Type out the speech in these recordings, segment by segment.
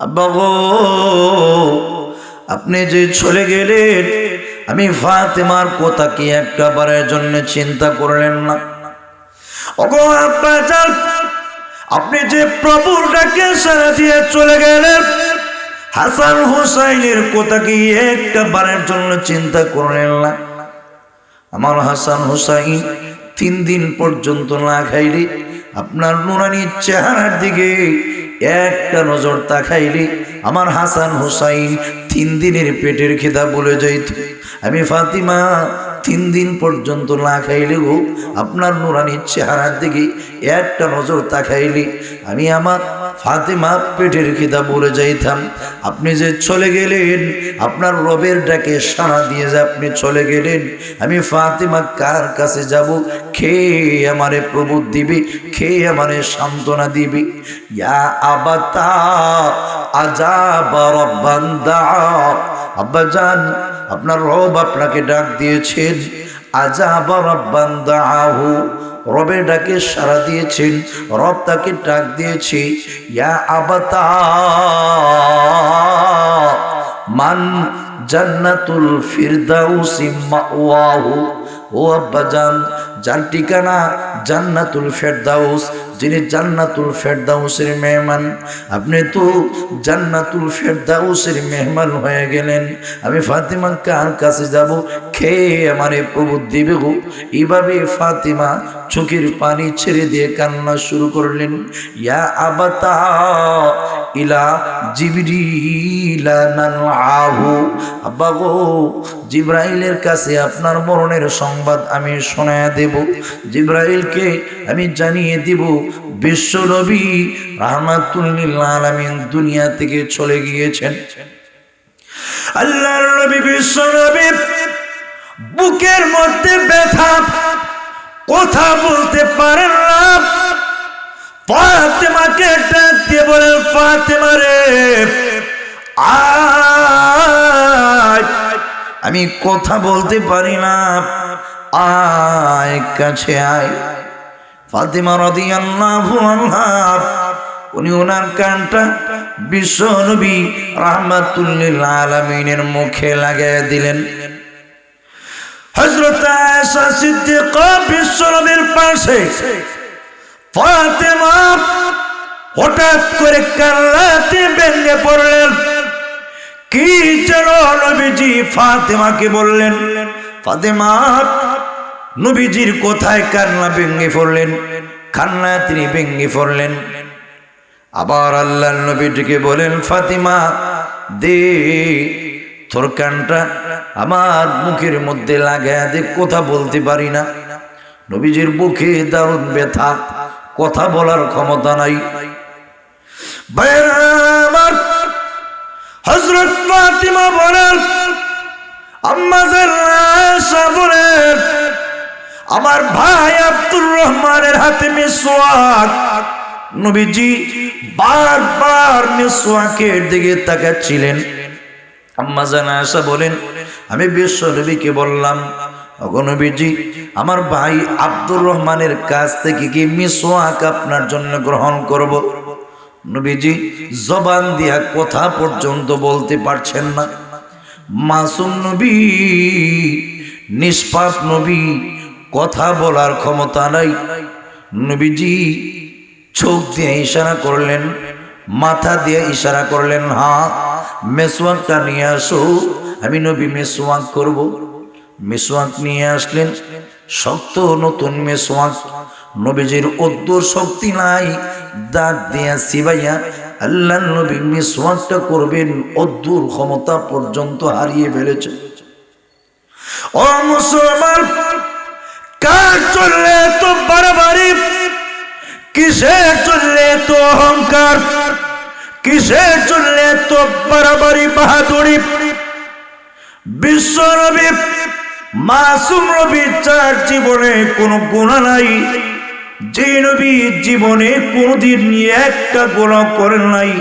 আব্বা গো, আপনি যে চলে গেলেন, আমি ফাতেমার কথা কি একটা বারের জন্য চিন্তা করলেন না। ওগো আব্বা আপনি যে প্রভুর ডাকে সারা দিয়ে চলে গেলেন, হাসান হুসাইনের কথা কি একটা বারের জন্য চিন্তা করলেন না। আমার হাসান হুসাইন তিন দিন পর্যন্ত না খাইলে আপনার নুরানির চেহারার দিকে একটা নজর তাকাইলে, আমার হাসান হুসাইন তিন দিনের পেটের খেতা বলে যাইত। আমি ফাতিমা, তিন দিন পর্যন্ত না খাইলেও আপনার নুরানির চেহারার দিকে একটা নজর তাকাইলে। আমি আমার ফাতেমা পেটের খিতা বলে যাইতাম। আপনি যে চলে গেলেন, আপনার রবের ডাকে সাড়া দিয়ে যে আপনি চলে গেলেন, আমি ফাতেমা কার কাছে যাব? খেয়ে আমারে প্রবোধ দিবে? খেয়ে আমারে সান্ত্বনা দিবি? ইয়া আবাতা, আজাবা রব্বান দা। আব্বা জান, আপনার রব আপনাকে ডাক দিয়েছেন। আজাবা রবের ডাকে সারা দিয়েছেন, রব তাকে ডাক দিয়েছে, ইয়া আবাতা, মান জান্নাতুল ফিরদাউসি মাওয়াহু। ও আব্বা জান, যার ঠিকানা জান্নাতুল ফেরদাউস যিনি জান্নাতুল ফেরদাউসের মেহমান, আপনি তো জান্নাতুল ফেরদাউসের মেহমান হয়ে গেলেন। আমি ফাতিমা কার কাছে যাব? খেয়ে আমারে প্রভু দিবে গো। এইভাবে ফাতিমা চোখের পানি ছেড়ে দিয়ে কান্না শুরু করলেন। ইয়া আবাতা ইলা জিবরিলা নানআহু আব্বা জিব্রাইলের কাছে আপনার মরণের সংবাদ আমি শোনায় দেব। জিব্রাইলকে আমি জানিয়ে দিব, বিশ্ব নবী রাহমাতুল্লিল আলামিন দুনিয়া থেকে চলে গিয়েছেন। আল্লাহর নবী, বিশ্ব বুকের মধ্যে ব্যথা, কথা বলতে পারেন না। ফাতেমাকে ডাক দিয়ে বলেন ফাতেমা রে আমি কথা বলতে পারি না। আয়, কাছে আয়। ফাতেমা রাদিয়াল্লাহু আনহা, উনি ওনার কানটা বিশ্ব নবী রাহমাতুল্লিল আলামিনের মুখে লাগায় দিলেন। সিদ্দিকা বিশ্ব নবীর পাশে ফাতেমা, হঠাৎ করে কান্নাতে ভেঙে পড়লেন। কি যেন নবীজি ফাতেমাকে বললেন, ফাতেমা, নবীজির কোথায় কান্না ভেঙে পড়লেন? কান্না তিনি ভেঙে পড়লেন। আবার আল্লাহ নবীটিকে বলেন ফাতিমা, দে, তোর কানটা আমার মুখের মধ্যে লাগায় দে, কথা বলতে পারি না। নবীজির বুকে দারুণ ব্যথা। কথা বলার ক্ষমতা নাই। হজরত ফাতিমা বলেন বলেন, আমার ভাই আব্দুর রহমানের হাতে মিসওয়াক। নবীজি বারবার মিসওয়াকের দিকে তাকাচ্ছিলেন। আম্মা জানা আশা বলেন, আমি বিশ্ব নবীকে বললাম অগনবীজি আমার ভাই আব্দুর রহমানের কাছ থেকে কি মিসওয়াক আপনার জন্য গ্রহণ করব? নবীজি, জবান দিয়া কথা পর্যন্ত বলতে পারছেন না। মাসুম নবী, নিষ্পাপ নবী, কথা বলার ক্ষমতা নাই। নবীজি, চোখ দিয়ে ইশারা করলেন, মাথা দিয়ে ইশারা করলেন হা মেসওয়াকটা নিয়ে আসো, আমি নবী মেসওয়াক করব। মেসওয়াক নিয়ে আসলেন। শক্ত নতুন মেসওয়াক নবীজির অদ্দুর শক্তি নাই। দাঁত দিয়া সিবাইয়া আল্লাহ নবী মেসওয়াকটা করবেন। অদ্দুর ক্ষমতা পর্যন্ত হারিয়ে ফেলেছে। ও মুসলমান, কার চললে তো বাড়াবাড়ি? কিসের চললে তো অহংকার? কিসের চললে তো বাড়াবাড়ি, বাহাদুরি? বিশ্ব নবী মাসুম নবী চার জীবনে কোনো গুণা নাই। যে নবী জীবনে কোনোদিন নিয়ে একটা গোনা করেন নাই।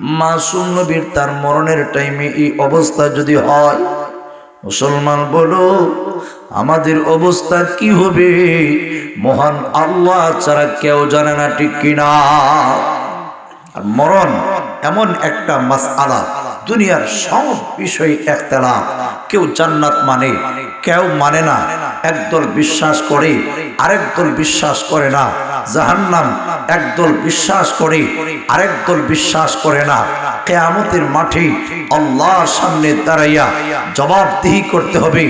মাসুম নবীর তার মরণের টাইমে এই অবস্থা যদি হয়, মুসলমান বলো, আমাদের অবস্থা কি হবে? মহান আল্লাহ ছাড়া কেউ জানে না ঠিক কিনা। আর মরণ এমন একটা মাসআলা, দুনিয়ার সব বিষয়ে একতলাফ। কেউ জান্নাত মানে কেউ মানে না। একদল বিশ্বাস করে আরেক দল বিশ্বাস করে না। জাহান্নাম একদল বিশ্বাস করে আরেক দল বিশ্বাস করে না। কেয়ামতের মাঠে আল্লাহর সামনে দাঁড়াইয়া জবাবদিহি করতে হবে।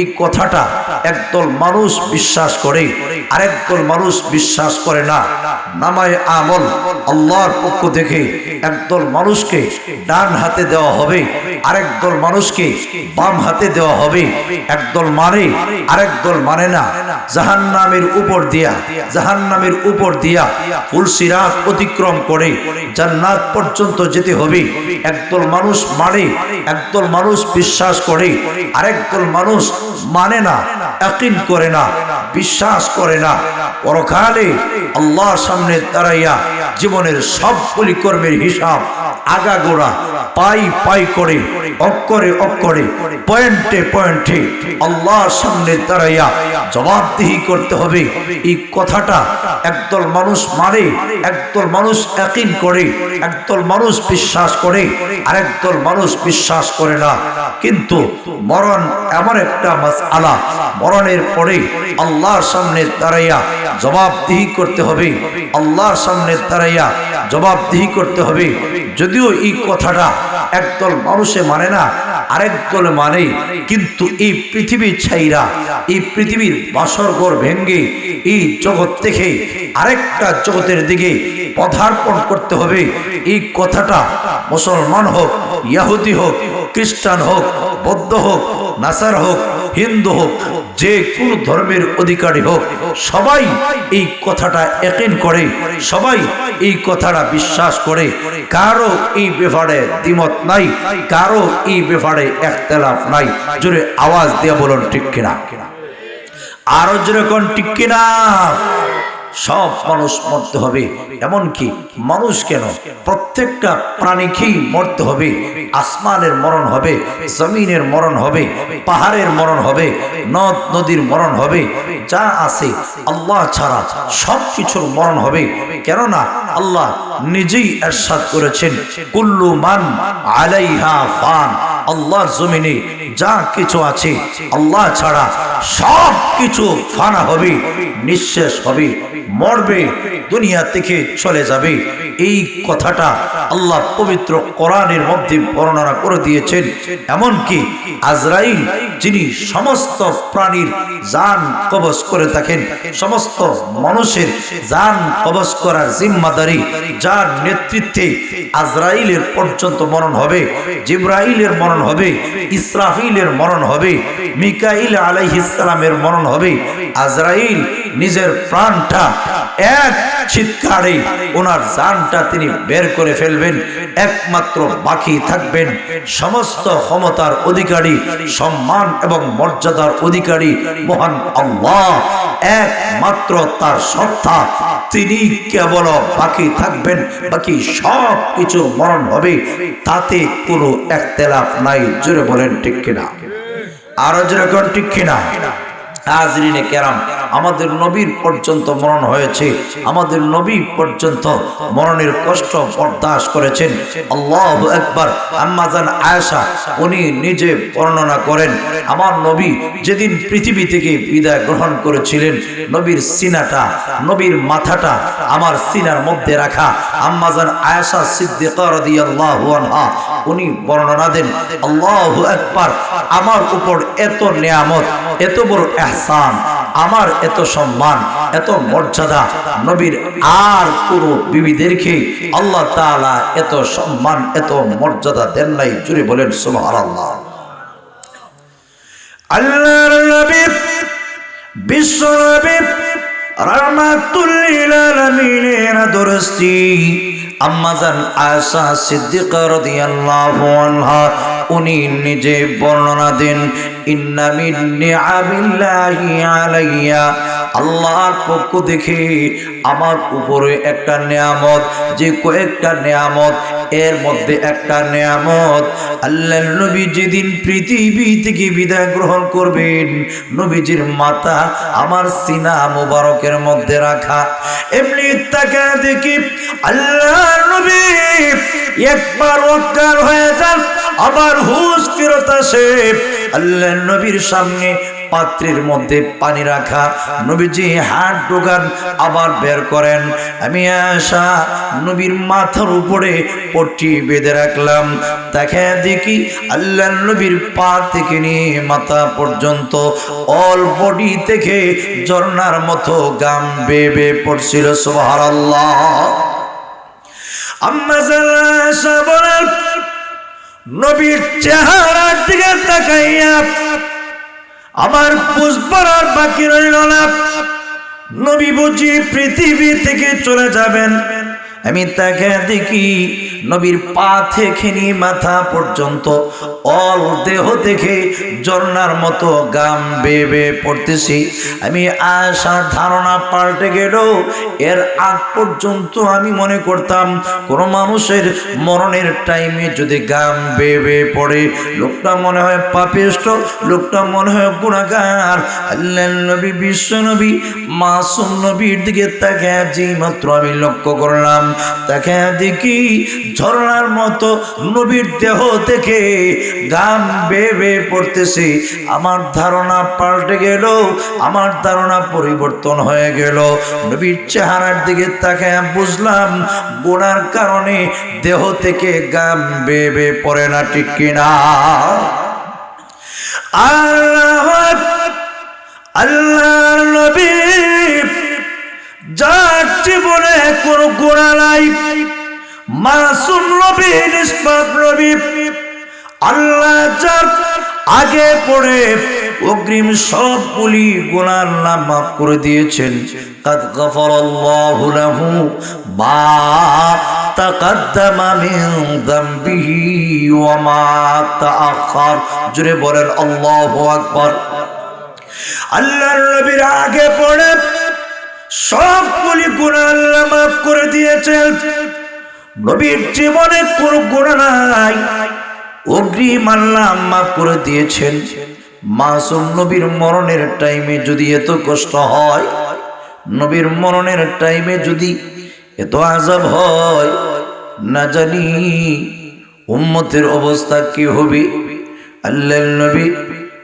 এই কথাটা একদল মানুষ বিশ্বাস করে আরেক দল মানুষ বিশ্বাস করে না। নামায় আমল আল্লাহর পক্ষ থেকে একদল মানুষকে ডান হাতে দেওয়া হবে আরেক দল মানুষকে বাম হাতে দেওয়া হবে। একদল মানে আরেক দল মানে না, জাহান্নামের উপর দিয়া, জাহান্নামের উপর দিয়া ফুলসিরাত অতিক্রম করে জান্নাত পর্যন্ত যেতে হবে। একদল মানুষ মানে একদল মানুষ বিশ্বাস করে আরেক দল মানুষ মানে না ইয়াকিন করে না, বিশ্বাস করে না, পরকালে আল্লাহর সামনে দাঁড়াইয়া জীবনের সব পরিকর্মের হিসাব, আগাগোড়া, পাই পাই করে, অক্ষরে অক্ষরে, পয়েন্টে পয়েন্টে আল্লাহর সামনে দাঁড়াইয়া জবাবদিহি করতে হবে। এই কথাটা একদল মানুষ মানে একদল মানুষ একইন করে, একদল মানুষ বিশ্বাস করে, আরেকদল মানুষ বিশ্বাস করে না। কিন্তু মরণ এমন একটা মাস আলা মরণের পরে আল্লাহর সামনে দাঁড়াইয়া জবাবদিহি করতে হবে। আল্লাহর সামনে দাঁড়াইয়া জবাবদিহি করতে হবে। যদিও এই কথাটা একদল মানুষে মানে না, আরেক দলে মানে কিন্তু এই পৃথিবী ছাইরা, এই পৃথিবীর বাসর ঘর ভেঙ্গে এই জগৎ থেকে আরেকটা জগতের দিকে পদার্পণ করতে হবে। এই কথাটা মুসলমান হোক, ইয়াহুদি হোক, খ্রিস্টান হোক, বৌদ্ধ হোক, নাসার হোক হিন্দু হোক, যে কোন ধর্মের অধিকারী হোক, সবাই এই কথাটা একেন করে, সবাই এই কথাটা বিশ্বাস করে। কারও এই ব্যাপারে দ্বিমত নাই, কারও এই ব্যাপারে একতলাফ নাই। জোরে আওয়াজ দিয়ে বলুন ঠিক কিনা? আরও যেরকম ঠিক কিনা? সব মানুষ মরতে হবে। এমনকি মানুষ কেন? প্রত্যেকটা প্রাণীকেই মরতে হবে। আসমানের মরণ হবে, জমিনের মরণ হবে, পাহাড়ের মরণ হবে, নদ নদীর মরণ হবে, যা আছে আল্লাহ ছাড়া সব কিছুর মরণ হবে। কেননা আল্লাহ নিজেই এরশাদ করেছেন, কুল্লু মান আলাইহা ফান। আল্লাহর জমিনে যা কিছু আছে, আল্লাহ ছাড়া সব কিছু ফানা হবে, নিঃশেষ হবে। মরবে, দুনিয়া থেকে চলে যাবে। এই কথাটা আল্লাহ পবিত্র কোরআনের মধ্যে বর্ণনা করে দিয়েছেন। এমনকি আজরাইল, যিনি সমস্ত প্রাণীর জান কবজ করে থাকেন, সমস্ত মানুষের জান কবজ করার জিম্মাদারি, যার নেতৃত্বে আজরাইলের পর্যন্ত মরণ হবে, জিব্রাইলের মরণ হবে, ইসরাফিলের মরণ হবে, মিকাইল আলাইহিসসালামের মরণ হবে, আজরাইল নিজের প্রাণটা এক চিৎকারে ওনার জানটা তিনি বের করে ফেলবেন, একমাত্র বাকি থাকবেন সমস্ত ক্ষমতার অধিকারী, সম্মান এবং মর্যাদার অধিকারী মহান আল্লাহ। একমাত্র তার সত্তা, তিনি কেবল বাকি থাকবেন, বাকি সব কিছু মরণ হবে, তাতে কোনো একতেলাফ নাই। জোরে বলেন ঠিক কিনা? আরও যেরকম ঠিক কিনা? হাজরিনে কেরাম, আমাদের নবীর পর্যন্ত মরণ হয়েছে। আমাদের নবী পর্যন্ত মরণের কষ্ট বরদাস্ত করেছেন। আল্লাহ একবার আম্মাজান আয়েশা, উনি নিজে বর্ণনা করেন, আমার নবী যেদিন পৃথিবী থেকে বিদায় গ্রহণ করেছিলেন, নবীর সিনাটা, নবীর মাথাটা আমার সিনার মধ্যে রাখা। আম্মাজান আয়েশা সিদ্দিকা রাদিয়াল্লাহু আনহা, উনি বর্ণনা দেন, আল্লাহু একবার আমার উপর এত নিয়ামত, এত বড় আমার এত সম্মান, এত মর্যাদা নবীর আর কোনো বিবিদেরকে আল্লাহ তাআলা এত সম্মান, এত মর্যাদা দেন নাই। জুড়ে বলেন, সুবহানাল্লাহ। আল্লাহর নবী, বিশ্ব নবী, রহমাতুল লিল আলামিনের দরস্তি আম্মাজান আয়েশা সিদ্দিকা রাদিয়াল্লাহু আনহা উনি নিজে বর্ণনা দেন আলাইয়া। আল্লাহর পক্ষ থেকে আমার উপরে একটা নিয়ামত, যে কয়েকটা নিয়ামত, এর মধ্যে একটা নিয়ামত, আল্লাহ নবী যেদিন পৃথিবী থেকে বিদায় গ্রহণ করবেন, নবীজির মাথা আমার সিনা মুবারকের মধ্যে রাখা। এমনি তাকে দেখি আল্লাহ নবী একবার হয়ে যান আবার হুশ ফেরত আসে। আল্লাহ নবীর সামনে পাত্রের মধ্যে পানি রাখা। নবীজি হাত ঢোকান, আবার বের করেন। আমি আশা, নবীর মাথার উপরে পট্টি বেঁধে রাখলাম। দেখে দেখি আল্লাহ নবীর পা থেকে নিয়ে মাথা পর্যন্ত অল বডি থেকে ঝর্ণার মতো গাম বেয়ে বেয়ে পড়ছিল সোহার আল্লাহ নবীর চেহারার দিকে তাকাইয়া আমার পুষ্পরার বাকি রইল না। নবী বুঝি পৃথিবী থেকে চলে যাবেন। আমি তাকে দেখি নবীর পা থেকে নিয়ে মাথা পর্যন্ত অল দেহ থেকে ঝর্ণার মতো গাম বেয়ে পড়তেছি। আমি আশার ধারণা পাল্টে গেল। এর আগ পর্যন্ত আমি মনে করতাম কোন মানুষের মরণের টাইমে যদি গাম বেয়ে পড়ে, লোকটা মনে হয় পাপিষ্ট, লোকটা মনে হয় গুণাগার। আল্লাহ নবী, বিশ্ব নবী, মাসুম নবীর দিকে তাকে যেই মাত্র আমি লক্ষ্য করলাম। তাকে দেখি ঝর্ণার মতো নবীর দেহ থেকে গাম বেয়ে বেয়ে পড়তেছে। আমার ধারণা পাল্টে গেল, আমার ধারণা পরিবর্তন হয়ে গেল। নবীর চেহারার দিকে তাকে বুঝলাম, গোনার কারণে দেহ থেকে গাম বেয়ে বেয়ে পড়ে না, ঠিক কিনা? আল্লাহ আল্লাহ নবী যার জীবনে কোন গোড়া নাই। মাসুম নবী নিষ্পাপ নবী আল্লাহ যার আগে পড়ে অগ্রিম সব বলি গোনার নাম মাফ করে দিয়েছেন। কাদ গফরাল্লাহু লাহু মা তাকাদ্দামা মিন যামবিহি ওয়া মা তাআখার। জুড়ে বলেন, আল্লাহু আকবার। আল্লাহর নবীর আগে পড়ে সবগুলি গুণা আল্লাহ মাফ করে দিয়েছেন। নবীর জীবনে কোন গুণা নাই। অগ্রিম আল্লাহ মাফ করে দিয়েছেন। মাসুম নবীর মরণের টাইমে যদি এত কষ্ট হয়, নবীর মরণের টাইমে যদি এত আজাব হয়, না জানি উম্মতের অবস্থা কি হবে। আল্লাহ নবী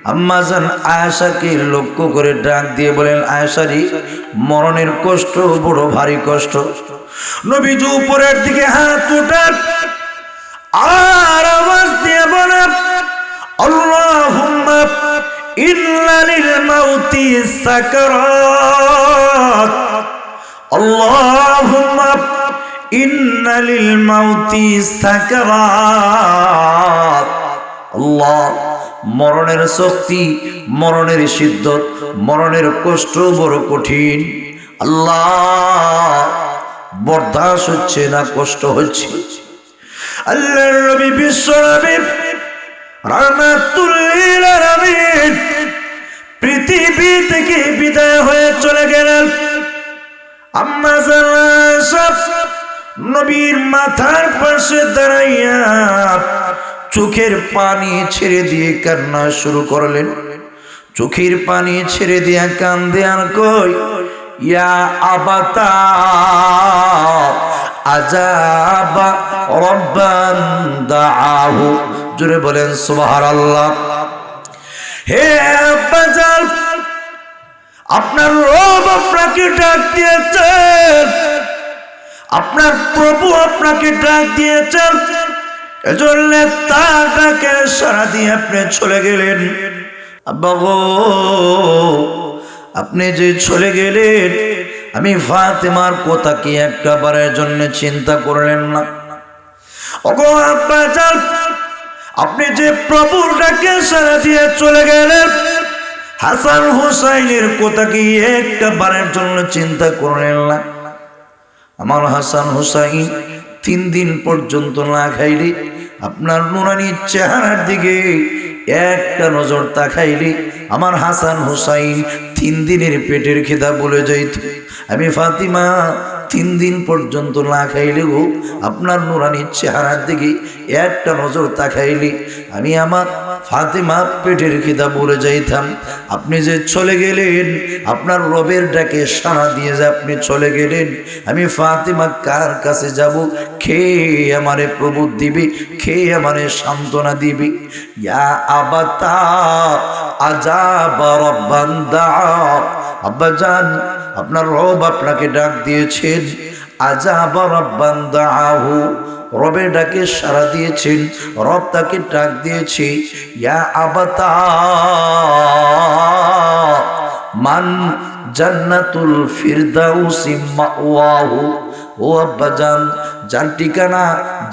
আম্মাজান আয়েশাকে লক্ষ্য করে ডাক দিয়ে বলেন, আয়েশারি, মরণের কষ্ট বড় ভারী কষ্ট। নবীজি উপরের দিকে হাত উঠান। আর আওয়াজ দিয়ে বলেন, আল্লাহুম্মা ইন্না লিল মাউতি সাকারাত। আল্লাহুম্মা ইন্না লিল মাউতি সাকারাত। আল্লাহ মরণের শক্তি, মরণের সিদ্ধত, মরণের কষ্ট বড় কঠিন। আল্লাহ বরদাস হচ্ছে না কষ্ট হচ্ছে। আল্লাহ রবি বিশ্ব আলামিন পৃথিবী থেকে বিদায় হয়ে চলে গেলেন। আম্মা নবীর মাথার পাশে দাঁড়াইয়া চোখের পানি ছেড়ে দিয়ে কান্না শুরু করলেন। চোখের পানি ছেড়ে দিয়া কান্দে আর কই, ইয়া আবাতা, আজাবা রব্বান দাআহু। জুড়ে বলেন, সুবহানাল্লাহ। হে আব্বাজান, আপনার রব আপনাকে ডাক দিয়েছেন। আপনার প্রভু আপনাকে ডাক দিয়েছেন। এজন্য তার ডাকে সারা দিয়ে আপনি চলে গেলেন। আব্বা গো, আপনি যে চলে গেলেন, আমি ফাতেমার কথা কি একটা বারের জন্য চিন্তা করলেন না? ওগো যান, আপনি যে প্রভুর ডাকে সারা দিয়ে চলে গেলেন, হাসান হুসাইনের কথা কি একটা বারের জন্য চিন্তা করলেন না? আমার হাসান হুসাইন তিন দিন পর্যন্ত না খাইলে আপনার নুরানির চেহারার দিকে একটা নজর তা তাকাইলে আমার হাসান হুসাইন তিন দিনের পেটের খেতা বলে যাইত। আমি ফাতিমা তিন দিন পর্যন্ত না খাইলে খাইলেও আপনার নুরানির চেহারার দিকে একটা নজর তাকাইলে। আমি আমার ফাতিমা পেটের খিদা বলে যাইতাম। আপনি যে চলে গেলেন, আপনার রবের ডাকে সাড়া দিয়ে যে আপনি চলে গেলেন, আমি ফাতিমা কার কাছে যাব? খেয়ে আমারে প্রভু দিবি? খেয়ে আমারে সান্ত্বনা দিবি? ইয়া আবাতা আজাব রব্বান দা। আব্বা জান আপনার রব আপনাকে ডাক দিয়েছেন। আজাব রব্বান দাহু রবের ডাকে সারা দিয়েছেন। রব তাকে ডাক দিয়েছে, ইয়া আবাতা, মান জান্নাতুল ফিরদাউসি মাওয়াহু? ও আব্বাজান যার ঠিকানা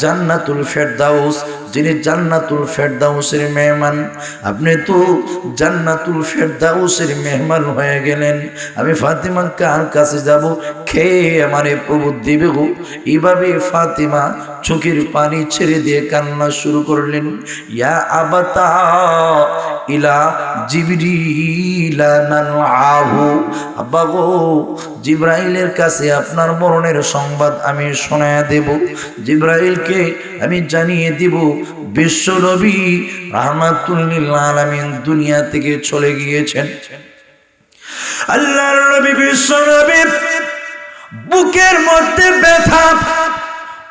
জান্নাতুল ফেরদাউস, যিনি জান্নাতুল ফেরদাউসের মেহমান। আপনি তো জান্নাতুল ফেরদাউসের মেহমান হয়ে গেলেন। আমি ফাতিমা কার কাছে যাব? খেয়ে আমারে প্রভু দিবে গো? এইভাবে ফাতিমা চোখের পানি ছেড়ে দিয়ে কান্না শুরু করলেন। ইয়া আবাতা ইলা জিবরিলা নানআহু আব্বা গো, জিব্রাইলের কাছে আপনার মরণের সংবাদ আমি শোনায় দেব। জিব্রাইলকে আমি জানিয়ে দিব, বিশ্ব নবী রাহমাতুল্লিল আলামিন দুনিয়া থেকে চলে গিয়েছেন। আল্লাহর নবী, বিশ্ব নবী, বুকের মধ্যে ব্যথা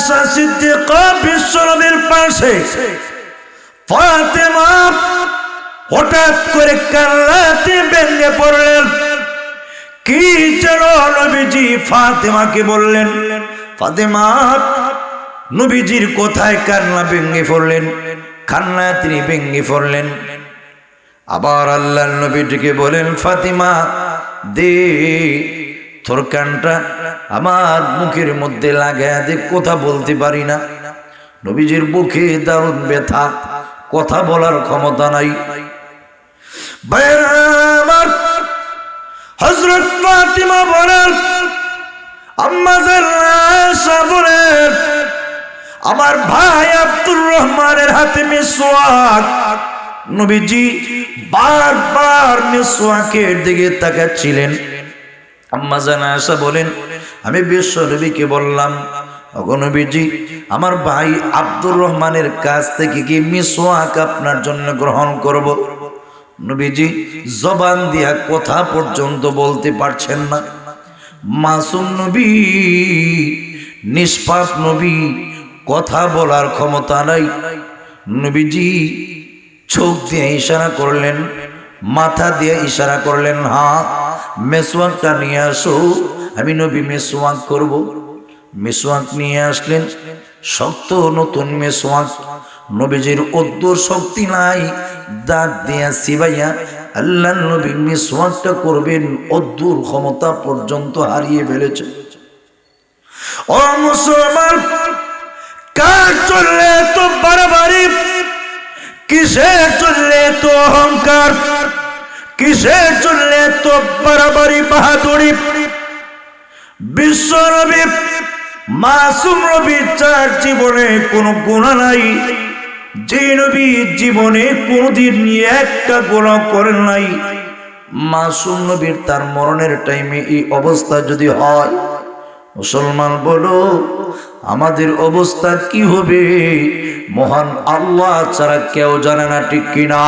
আয়েশা সিদ্দিকা বিশ্ব নবীর পাশে। ফাতেমা হঠাৎ করে কান্নাতে ভেঙে পড়লেন। কি যেন নবীজি ফাতেমাকে বললেন, ফাতেমা, নবীজির কোথায় কান্না ভেঙে পড়লেন? কান্না তিনি ভেঙে পড়লেন। আবার আল্লাহ নবীটিকে বলেন ফাতিমা, দে তোর আমার মুখের মধ্যে লাগায় দে, কথা বলতে পারি না। নবীজির বুকে দারুণ ব্যথা, কথা বলার ক্ষমতা নাই। হজরত ফাতিমা বলেন বলেন, আমার ভাই আব্দুর রহমানের হাতে মিসওয়াক নবীজি বারবার মিসওয়াকের দিকে তাকাচ্ছিলেন। আম্মা জানাসা বলেন, আমি বিশ্ব নবীকে বললাম অগনবীজি আমার ভাই আব্দুর রহমানের কাছ থেকে কি মিসওয়াক আপনার জন্য গ্রহণ করব? নবীজি জবান দিয়া কথা পর্যন্ত বলতে পারছেন না। মাসুম নবী, নিষ্পাপ নবী, কথা বলার ক্ষমতা নাই। নবীজি চোখ দিয়ে ইশারা করলেন, মাথা দিয়ে ইশারা করলেন হা মেসওয়াকটা নিয়ে আসো। আমি নবী মেসওয়াক করব। মেসওয়াক নিয়ে আসলেন। শক্ত নতুন মেসওয়াক। নবীজির অদ্দুর শক্তি নাই। দাঁত দিয়া সিবাইয়া আল্লাহ নবী মিসওয়াকটা করবেন। অদ্দুর ক্ষমতা পর্যন্ত হারিয়ে ফেলেছে। ও মুসলমান, কার চললে তো বাড়াবাড়ি? কিসে চললে তো অহংকার? কিসে জন্য তো বাড়াবাড়ি, বাহাদুরি? বিশ্ব নবী, মাসুম নবী চার জীবনে কোনো গুণা নাই, যে নবী জীবনে কোনদিন একটা গোনা করেন নাই, মাসুম নবীর তার মরণের টাইমে এই অবস্থা যদি হয়, মুসলমান বলো, আমাদের অবস্থা কি হবে? মহান আল্লাহ ছাড়া কেউ জানে না ঠিক কিনা।